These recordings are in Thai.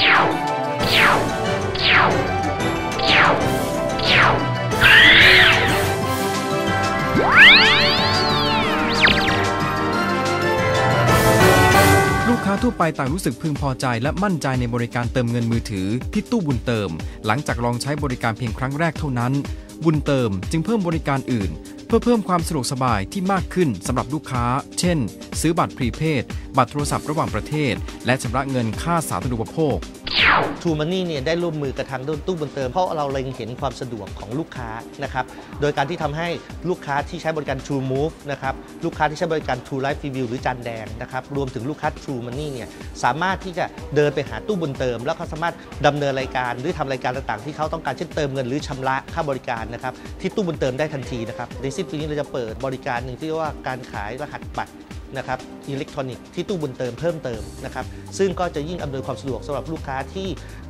ลูกค้าทั่วไปต่างรู้สึกพึงพอใจและมั่นใจในบริการเติมเงินมือถือที่ตู้บุญเติม หลังจากลองใช้บริการเพียงครั้งแรกเท่านั้น บุญเติมจึงเพิ่มบริการอื่น เพื่อเพิ่มความสะดวกสบายที่มากขึ้นสำหรับลูกค้า เช่น ซื้อบัตรพรีเพดบัตรโทรศัพท์ระหว่างประเทศ และชำระเงินค่าสาธารณูปโภค True Money เนี่ยได้ร่วมมือกับทางตู้บุญเติม เพราะเราเล็งเห็นความสะดวกของลูกค้านะครับโดยการที่ทำให้ลูกค้าที่ใช้บริการ True Move นะครับลูกค้าที่ใช้บริการ True Life Review หรือจานแดงนะครับรวมถึงลูกค้า True Money เนี่ยสามารถที่จะเดินไปหาตู้บุญเติม แล้วก็สามารถดำเนินรายการหรือทำรายการต่างๆ ที่เขาต้องการเช่นเติมเงินหรือชำระค่าบริการนะครับที่ตู้บุญเติมได้ทันทีนะครับในสิ้นปีนี้เราจะเปิดบริการหนึ่งที่เรียกว่าการขายรหัสบัตร นะครับอิเล็กทรอนิกส์ที่ตู้บุญเติมเพิ่มเติมนะครับซึ่งก็จะยิ่งอำนวยความสะดวกสำหรับลูกค้าที่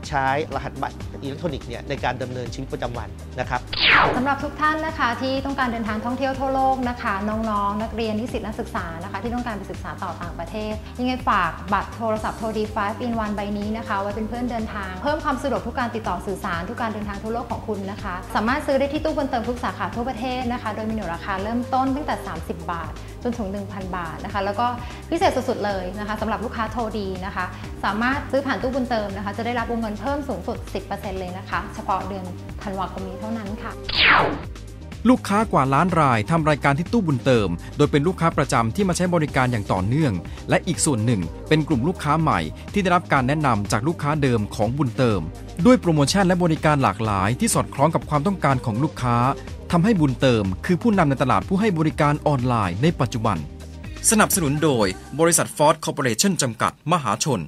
ใช้รหัสบัตรอิเล็กทรอนิกส์เนี่ยในการดำเนินชีวิตประจำวันนะครับสำหรับทุกท่านนะคะที่ต้องการเดินทางท่องเที่ยวทั่วโลกนะคะน้องๆ นักเรียนนิสิตนักศึกษานะคะที่ต้องการไปศึกษาต่อต่างประเทศ ยังไงฝากบัตรโทรศัพท์โทรดี5 in 1ใบนี้นะคะไว้เป็นเพื่อนเดินทาง เพิ่มความสะดวกทุกการติดต่อสื่อสารทุกการเดินทางทั่วโลกของคุณนะคะ สามารถซื้อได้ที่ตู้บนเติมทุกสาขาทั่วประเทศนะคะ โดยมีหน่วยราคาเริ่มต้นตั้งแต่ 30 บาท จนถึง 1,000 บาทนะคะ แล้วก็พิเศษสุดๆเลยนะคะสำหรับลูกค้าโทรดีนะคะ สามารถซื้อผ่านตู้บุญเติมนะคะ จะได้รับวงเงินเพิ่มสูงสุด 10%เลยนะคะ เฉพาะเดือนธันวาคมนี้เท่านั้นค่ะลูกค้ากว่าล้านรายทำรายการที่ตู้บุญเติม โดยเป็นลูกค้าประจำที่มาใช้บริการอย่างต่อเนื่อง และอีกส่วนหนึ่ง เป็นกลุ่มลูกค้าใหม่ ที่ได้รับการแนะนำจากลูกค้าเดิมของบุญเติม ด้วยโปรโมชั่นและบริการหลากหลายที่สอดคล้องกับความต้องการของลูกค้า ทำให้บุญเติม คือผู้นำในตลาดผู้ให้บริการออนไลน์ในปัจจุบัน สนับสนุนโดยบริษัทฟอร์ดคอร์ปอเรชั่นจำกัด มหาชน